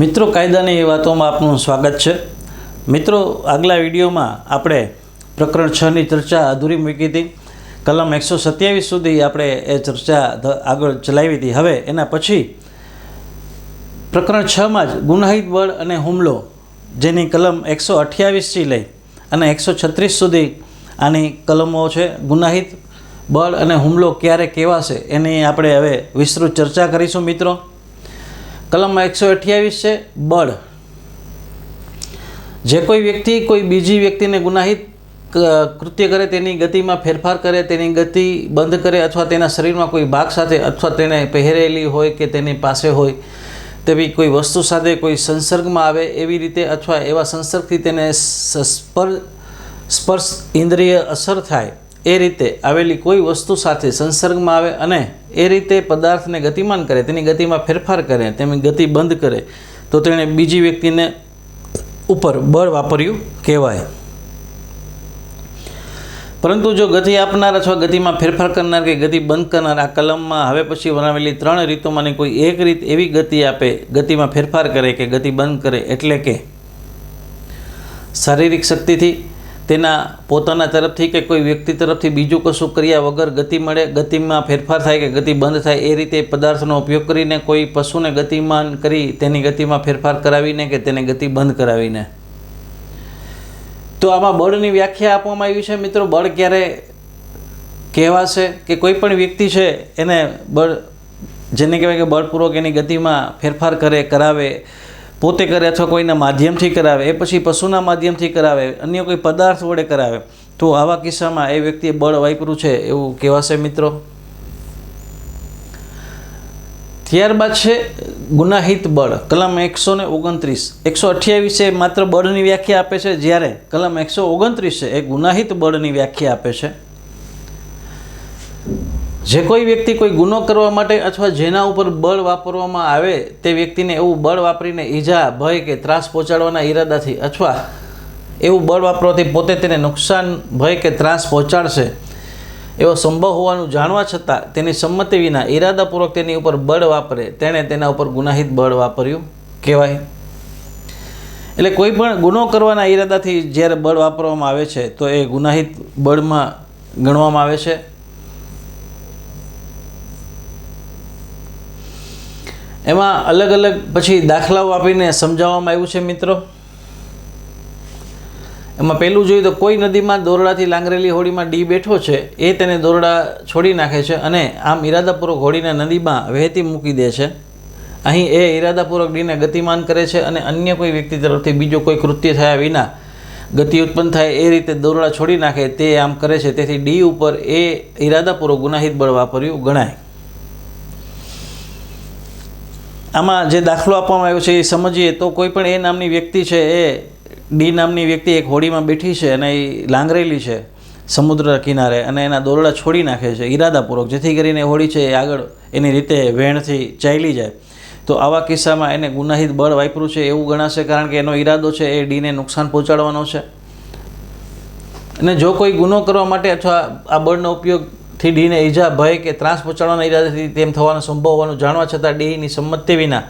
મિત્રો, કાયદાની એ વાતોમાં આપનું સ્વાગત છે. મિત્રો, આગલા વિડીયોમાં આપણે પ્રકરણ છની ચર્ચા અધૂરી મૂકી હતી. કલમ એકસો સત્યાવીસ સુધી આપણે એ ચર્ચા આગળ ચલાવી હતી. હવે એના પછી પ્રકરણ છમાં જ ગુનાહિત બળ અને હુમલો, જેની કલમ એકસો અઠ્યાવીસથી લઈ અને એકસો છત્રીસ સુધી આની કલમો છે, ગુનાહિત બળ અને હુમલો ક્યારે કહેવાશે એની આપણે હવે વિસ્તૃત ચર્ચા કરીશું, મિત્રો. કલમ એકસો અઠ્યાવીસ છે, બળ. જે કોઈ વ્યક્તિ કોઈ બીજી વ્યક્તિને ગુનાહિત કૃત્ય કરે, તેની ગતિમાં ફેરફાર કરે, તેની ગતિ બંધ કરે અથવા તેના શરીરમાં કોઈ ભાગ સાથે અથવા તેને પહેરેલી હોય કે તેની પાસે હોય, તેવી કોઈ વસ્તુ સાથે કોઈ સંસર્ગમાં આવે એવી રીતે અથવા એવા સંસર્ગથી તેને સ્પર્શ ઇન્દ્રિય અસર થાય એ રીતે આવેલી કોઈ વસ્તુ સાથે સંસર્ગમાં આવે અને એ રીતે પદાર્થને ગતિમાન કરે, તેની ગતિમાં ફેરફાર કરે, તેની ગતિ બંધ કરે, તો તેણે બીજી વ્યક્તિને ઉપર બળ વાપર્યું કહેવાય. પરંતુ જો ગતિ આપનાર અથવા ગતિમાં ફેરફાર કરનાર કે ગતિ બંધ કરનાર આ કલમમાં હવે પછી બનાવેલી ત્રણ રીતોમાંની કોઈ એક રીત એવી ગતિ આપે, ગતિમાં ફેરફાર કરે કે ગતિ બંધ કરે એટલે કે શારીરિક શક્તિથી તેના પોતાના તરફથી કે કોઈ વ્યક્તિ તરફથી બીજું કશું કર્યા વગર ગતિ મળે, ગતિમાં ફેરફાર થાય કે ગતિ બંધ થાય, એ રીતે પદાર્થનો ઉપયોગ કરીને કોઈ પશુને ગતિમાન કરી તેની ગતિમાં ફેરફાર કરાવીને કે તેને ગતિ બંધ કરાવીને. તો આમાં બળની વ્યાખ્યા આપવામાં આવી છે મિત્રો. બળ ક્યારે કહેવાશે કે કોઈ પણ વ્યક્તિ છે એને બળ, જેને કહેવાય કે બળપૂર્વક એની ગતિમાં ફેરફાર કરે, કરાવે પોતે કરે અથવા કોઈના માધ્યમથી કરાવે, એ પછી પશુના માધ્યમથી કરાવે, અન્ય કોઈ પદાર્થ વડે કરાવે, તો આવા કિસ્સામાં એ વ્યક્તિએ બળ વાપર્યું છે એવું કહેવાશે મિત્રો. ત્યારબાદ છે ગુનાહિત બળ, કલમ એકસો ને ઓગણત્રીસ. એકસો અઠ્યાવીસે માત્ર બળની વ્યાખ્યા આપે છે, જ્યારે કલમ એકસો ઓગણત્રીસે એ ગુનાહિત બળની વ્યાખ્યા આપે છે. જે કોઈ વ્યક્તિ કોઈ ગુનો કરવા માટે અથવા જેના ઉપર બળ વાપરવામાં આવે તે વ્યક્તિને એવું બળ વાપરીને ઈજા, ભય કે ત્રાસ પહોંચાડવાના ઈરાદાથી અથવા એવું બળ વાપરવાથી પોતે તેને નુકસાન, ભય કે ત્રાસ પહોંચાડશે એવો સંભવ હોવાનું જાણવા છતાં તેની સંમતિ વિના ઈરાદાપૂર્વક તેની ઉપર બળ વાપરે. તેણે તેના ઉપર ગુનાહિત બળ વાપર્યું કહેવાય. એટલે કોઈ પણ ગુનો કરવાના ઈરાદાથી જ્યારે બળ વાપરવામાં આવે છે તો એ ગુનાહિત બળમાં ગણવામાં આવે છે. એમાં અલગ અલગ પછી દાખલાઓ આપીને સમજાવવામાં આવ્યું છે મિત્રો. એમાં પહેલું જોઈએ તો કોઈ નદીમાં દોરડાથી લાંગરેલી હોડીમાં ડી બેઠો છે, એ તેને દોરડા છોડી નાખે છે અને આમ ઈરાદાપૂર્વક હોડીને નદીમાં વહેતી મૂકી દે છે. અહીં એ ઈરાદાપૂર્વક ડીને ગતિમાન કરે છે અને અન્ય કોઈ વ્યક્તિ તરફથી બીજો કોઈ કૃત્ય થયા વિના ગતિ ઉત્પન્ન થાય એ રીતે દોરડા છોડી નાખે તે આમ કરે છે. તેથી ડી ઉપર એ ઈરાદાપૂર્વક ગુનાહિત બળ વાપર્યું ગણાય. આમાં જે દાખલો આપવામાં આવ્યો છે એ સમજીએ તો કોઈ પણ એ નામની વ્યક્તિ છે એ ડી નામની વ્યક્તિ એક હોડીમાં બેઠી છે અને એ લાંગરેલી છે સમુદ્ર કિનારે અને એના દોરડા છોડી નાખે છે, ઈરાદાપૂર્વક. જેથી કરીને હોડી છે એ આગળ એની રીતે વેણથી ચાલી જાય. તો આવા કિસ્સામાં એને ગુનાહિત બળ વાપર્યું છે એવું ગણાશે કારણ કે એનો ઈરાદો છે એ ડીને નુકસાન પહોંચાડવાનો છે. અને જો કોઈ ગુનો કરવા માટે અથવા આ બળનો ઉપયોગથી ડીને ઈજા, ભય કે ત્રાસ પહોંચાડવાના ઈરાદાથી તેમ થવાનો સંભવ હોવાનું જાણવા છતાં ડીની સંમતિ વિના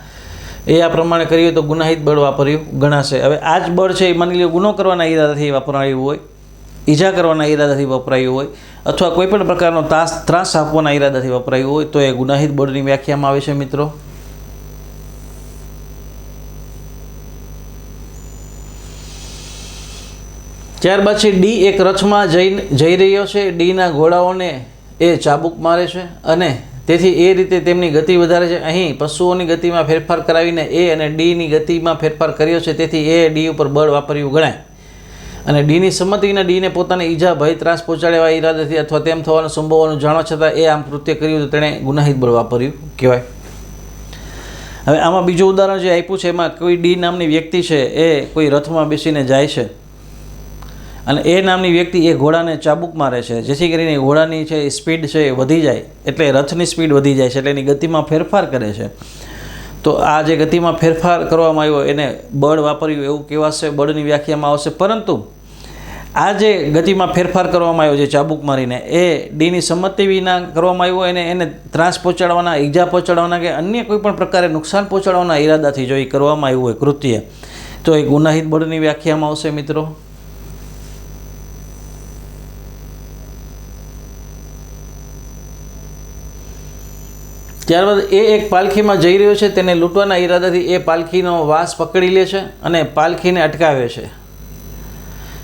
એ આ પ્રમાણે કરીએ તો ગુનાહિત બળ વાપર્યું ગણાશે. હવે આ જ બળ છે એ માની લો ગુનો કરવાના ઈરાદાથી વાપરાયું હોય, ઈજા કરવાના ઈરાદાથી વપરાયું હોય, અથવા કોઈપણ પ્રકારનો ત્રાસ ત્રાસ આપવાના ઈરાદાથી વપરાયું હોય, તો એ ગુનાહિત બળની વ્યાખ્યામાં આવે છે મિત્રો. ત્યારબાદ છે ડી એક રથમાં જઈ જઈ રહ્યો છે. ડીના ઘોડાઓને એ ચાબુક મારે છે અને તેથી એ રીતે તેમની ગતિ વધારે છે. અહીં પશુઓની ગતિમાં ફેરફાર કરાવીને એ અને ડીની ગતિમાં ફેરફાર કર્યો છે. તેથી એ ડી ઉપર બળ વાપર્યું ગણાય. અને ડીની સંમતિ વિના ડીને પોતાને ઈજા, ભય, ત્રાસ પહોંચાડવા ઈરાદાથી અથવા તેમ થવાનું સંભવવાનું જાણવા છતાં એ આમ કૃત્ય કર્યું તો તેણે ગુનાહિત બળ વાપર્યું કહેવાય. હવે આમાં બીજું ઉદાહરણ જે આપ્યું છે, એમાં કોઈ ડી નામની વ્યક્તિ છે, એ કોઈ રથમાં બેસીને જાય છે. અને એ નામની વ્યક્તિ એ ઘોડાને ચાબુક મારે છે. જેથી કરીને ઘોડાની છે સ્પીડ છે એ વધી જાય. એટલે રથની સ્પીડ વધી જાય છે. એટલે એની ગતિમાં ફેરફાર કરે છે. તો આ જે ગતિમાં ફેરફાર કરવામાં આવ્યો, એને બળ વાપર્યું એવું કહેવાશે, બળની વ્યાખ્યામાં આવશે. પરંતુ આ જે ગતિમાં ફેરફાર કરવામાં આવ્યો છે ચાબુક મારીને, એ ડીની સંમતિ વિના કરવામાં આવ્યો એને એને ત્રાસ પહોંચાડવાના, ઈજા પહોંચાડવાના કે અન્ય કોઈપણ પ્રકારે નુકસાન પહોંચાડવાના ઈરાદાથી જો એ કરવામાં આવ્યું હોય કૃત્ય, તો એ ગુનાહિત બળની વ્યાખ્યામાં આવશે મિત્રો. ત્યારબાદ એ એક પાલખીમાં જઈ રહ્યો છે. તેને લૂંટવાના ઈરાદાથી એ પાલખીનો વાસ પકડી લે છે અને પાલખીને અટકાવે છે.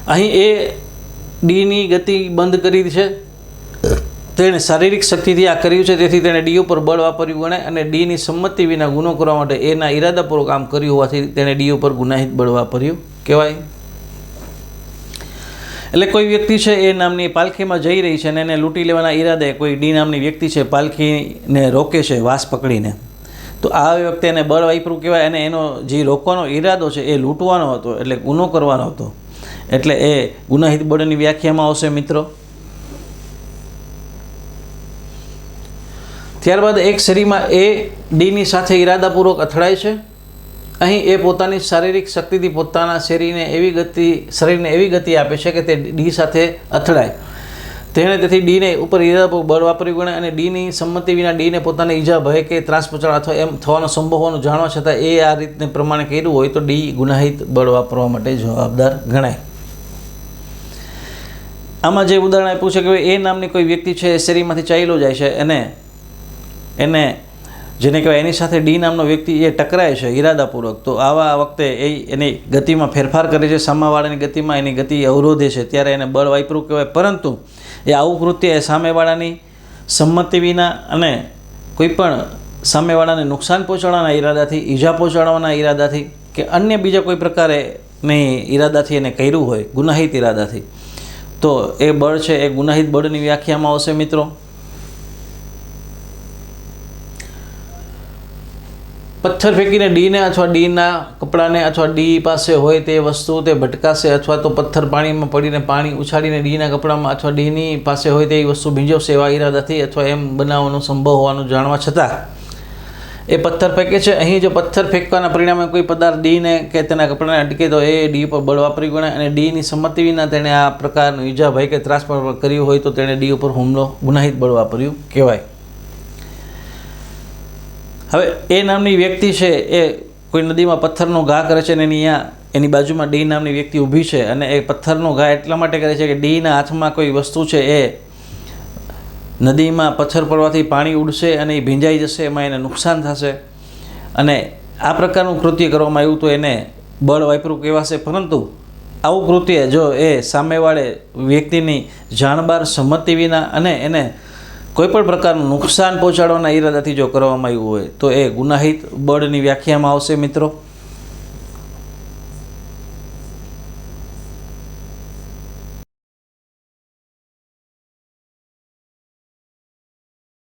અહીં એ ડીની ગતિ બંધ કરી છે. તેણે શારીરિક શક્તિથી આ કર્યું છે. તેથી તેણે ડી ઉપર બળ વાપર્યું ગણાય અને ડીની સંમતિ વિના ગુનો કરવા માટે એના ઈરાદાપૂર્વક કામ કર્યું હોવાથી તેણે ડી ઉપર ગુનાહિત બળ વાપર્યું. કહેવાય એટલે કોઈ વ્યક્તિ છે એ નામની પાલખીમાં જઈ રહી છે અને એને લૂંટી લેવાના ઈરાદે કોઈ ડી નામની વ્યક્તિ છે પાલખીને રોકે છે વાસ પકડીને. તો આ વખતે એને બળ વાપરું કહેવાય અને એનો જે રોકવાનો ઈરાદો છે એ લૂંટવાનો હતો, એટલે ગુનો કરવાનો હતો. એટલે એ ગુનાહિત બળની વ્યાખ્યામાં આવશે મિત્રો. ત્યારબાદ એક શરીરમાં એ ડીની સાથે ઈરાદાપૂર્વક અથડાય છે. અહીં એ પોતાની શારીરિક શક્તિથી પોતાના શરીરને એવી ગતિ, શરીરને એવી ગતિ આપે છે કે તે ડી સાથે અથડાય. તેણે તેથી ડીને ઉપર ઈરાદાપૂર્વક બળ વાપર્યું ગણે અને ડીની સંમતિ વિના ડીને પોતાને ઈજા, ભય કે ત્રાસ પહોંચાડવા અથવા એમ થવાનો સંભવ હોવાનું જાણવા છતાં એ આ રીતને પ્રમાણે કર્યું હોય તો ડી ગુનાહિત બળ વાપરવા માટે જવાબદાર ગણાય. આમાં જે ઉદાહરણ આપ્યું છે કે એ નામની કોઈ વ્યક્તિ છે એ શેરીમાંથી ચાલ્યો જાય છે અને એને જેને કહેવાય એની સાથે ડી નામનો વ્યક્તિ એ ટકરાય છે ઈરાદાપૂર્વક. તો આવા વખતે એ એની ગતિમાં ફેરફાર કરે છે, સામાવાળાની ગતિમાં એની ગતિ અવરોધે છે, ત્યારે એને બળ વાપરું કહેવાય. પરંતુ એ આવું કૃત્ય એ સામેવાળાની સંમતિ વિના અને કોઈ પણ સામેવાળાને નુકસાન પહોંચાડવાના ઈરાદાથી, ઈજા પહોંચાડવાના ઈરાદાથી કે અન્ય બીજા કોઈ પ્રકારે ની ઈરાદાથી એને કર્યું હોય, ગુનાહિત ઈરાદાથી. તો એ બળ છે, એ ગુનાહિત બળની વ્યાખ્યામાં આવશે મિત્રો. પથ્થર ફેંકીને ડીને અથવા ડીના કપડાને અથવા ડી પાસે હોય તે વસ્તુ તે ભટકાશે અથવા તો પથ્થર પાણીમાં પડીને પાણી ઉછાળીને ડીના કપડામાં અથવા ડીની પાસે હોય તે વસ્તુ ભીંજવશે એવા ઈરાદાથી અથવા એમ બનાવવાનો સંભવ હોવાનું જાણવા છતાં, એ પથ્થર ફેંકે છે. અહીં જો પથ્થર ફેંકવાના પરિણામે કોઈ પદાર્થ ડીને કે તેના કપડાને અટકે તો એ ડી પર બળ વાપરી ગણાય અને ડીની સંમતિ વિના તેણે આ પ્રકારનું ઈજા, ભય કે ત્રાસ પણ કર્યું હોય તો તેણે ડી ઉપર હુમલો, ગુનાહિત બળ વાપર્યું કહેવાય. હવે એ નામની વ્યક્તિ છે એ કોઈ નદીમાં પથ્થરનો ઘા કરે છે અને એની અહીંયા એની બાજુમાં ડી નામની વ્યક્તિ ઊભી છે અને એ પથ્થરનો ઘા એટલા માટે કરે છે કે ડીના હાથમાં કોઈ વસ્તુ છે એ નદીમાં પથ્થર પડવાથી પાણી ઉડશે અને એ ભીંજાઈ જશે, એમાં એને નુકસાન થશે. અને આ પ્રકારનું કૃત્ય કરવામાં આવ્યું તો એને બળ વાપરું કહેવાશે, પરંતુ આવું કૃત્ય જો એ સામેવાળે વ્યક્તિની જાણબાર સંમતિ વિના અને એને કોઈપણ પ્રકારનું નુકસાન પહોંચાડવાના ઈરાદાથી જો કરવામાં આવ્યું હોય, તો એ ગુનાહિત બળની વ્યાખ્યામાં આવશે મિત્રો.